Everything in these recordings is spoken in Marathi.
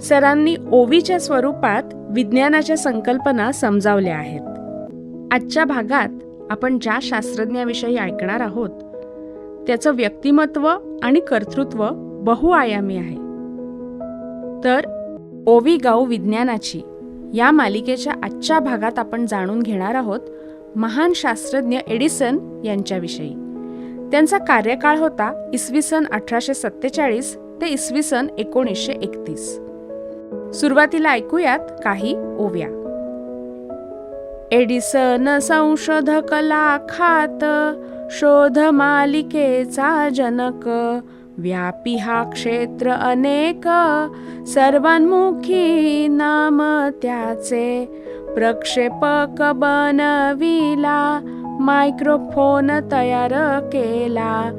सरांनी ओवीच्या स्वरूपात विज्ञानाच्या संकल्पना समजावल्या आहेत. आजच्या भागात आपण ज्या शास्त्रज्ञाविषयी ऐकणार आहोत त्याचं व्यक्तिमत्व आणि कर्तृत्व बहुआयामी आहे. तर ओवी गाऊ विज्ञानाची या मालिकेच्या आजच्या भागात आपण जाणून घेणार आहोत महान शास्त्रज्ञ एडिसन यांच्याविषयी. त्यांचा कार्यकाळ होता इसवी सन अठराशे सत्तेचाळीस ते इसवी सन एकोणीसशे एकतीस. सुरुवातीला ऐकूयात काही ओव्या. एडिसन संशोधक लाखात शोध मालिकेचा जनक व्यापी हा क्षेत्र अनेक सर्वांमुखी नाम त्याचे. प्रक्षेपक बनविला मायक्रोफोन तयार केला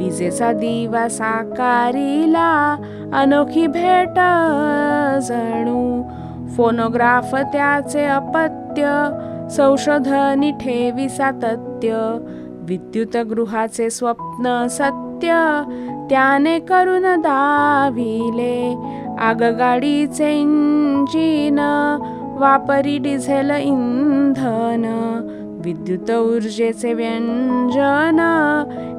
विजेचा दिवा साकारिला अनोखी भेट जणू. फोनोग्राफ त्याचे अपत्य संशोधनी ठेवी सातत्य. विद्युत गृहाचे स्वप्न सत्य त्याने करून दाविले. आगगाडीचे इंजिन वापरी डिझेल इंधन. विद्युत ऊर्जेचे व्यंजन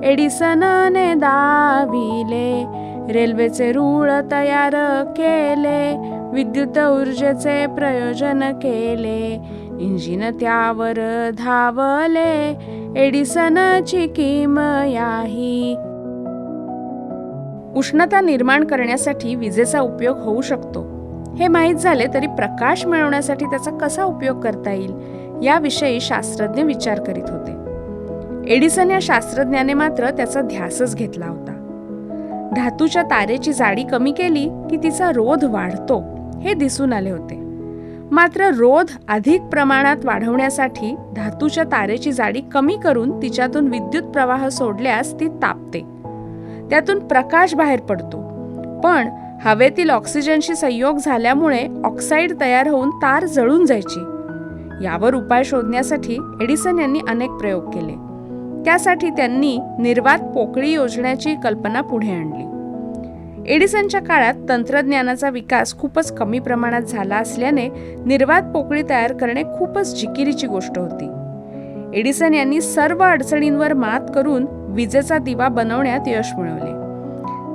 एडिसनने दाविले. रेल्वेचे रूळ तयार केले विद्युत ऊर्जेचे प्रयोजन केले इंजिन त्यावर धावले एडिसनची किमयाही उष्णता निर्माण करण्यासाठी विजेचा उपयोग होऊ शकतो. हे माहीत झाले तरी प्रकाश मिळवण्यासाठी त्याचा कसा उपयोग करता येईल याविषयी शास्त्रज्ञ विचार करीत होते. एडिसन या शास्त्रज्ञाने मात्र त्याचा ध्यासच घेतला होता. धातूच्या तारेची जाडी कमी केली की तिचा रोध वाढतो हे दिसून आले होते. मात्र रोध अधिक प्रमाणात वाढवण्यासाठी धातूच्या तारेची जाडी कमी करून तिच्यातून विद्युत प्रवाह सोडल्यास ती तापते. त्यातून प्रकाश बाहेर पडतो. पण हवेतील ऑक्सिजनशी संयोग झाल्यामुळे ऑक्साईड तयार होऊन तार जळून जायची. यावर उपाय शोधण्यासाठी एडिसन यांनी अनेक प्रयोग केले. त्यासाठी त्यांनी निर्वात पोकळी योजण्याची कल्पना पुढे आणली. एडिसनच्या काळात तंत्रज्ञानाचा विकास खूपच कमी प्रमाणात झाला असल्याने निर्वात पोकळी तयार करणे खूपच जिकिरीची गोष्ट होती. एडिसन यांनी सर्व अडचणींवर मात करून विजेचा दिवा बनवण्यात यश मिळवले.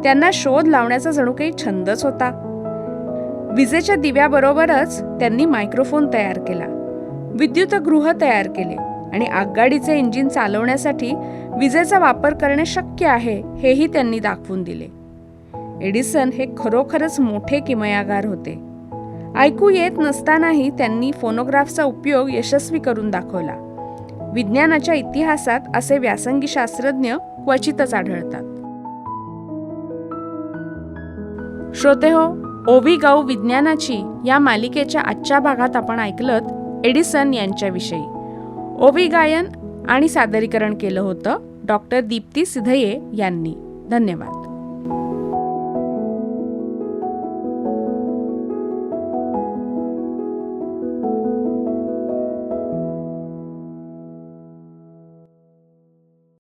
त्यांना शोध लावण्याचा जणू काही छंदच होता. विजेच्या दिव्याबरोबरच त्यांनी मायक्रोफोन तयार केला. विद्युत गृह तयार केले. आणि आगगाडीचे इंजिन चालवण्यासाठी विजेचा वापर करणे शक्य आहे हेही त्यांनी दाखवून दिले. एडिसन हे खरोखरच मोठे किमयागार होते. ऐकू येत नसतानाही त्यांनी फोनोग्राफचा उपयोग यशस्वी करून दाखवला. विज्ञानाच्या इतिहासात असे व्यासंगी शास्त्रज्ञ क्वचितच आढळतात. श्रोते हो ओवी गाऊ विज्ञानाची या मालिकेच्या आजच्या भागात आपण ऐकलत एडिसन यांच्याविषयी. ओवी गायन आणि सादरीकरण केलं होतं डॉक्टर दीप्ती सिधये यांनी. धन्यवाद.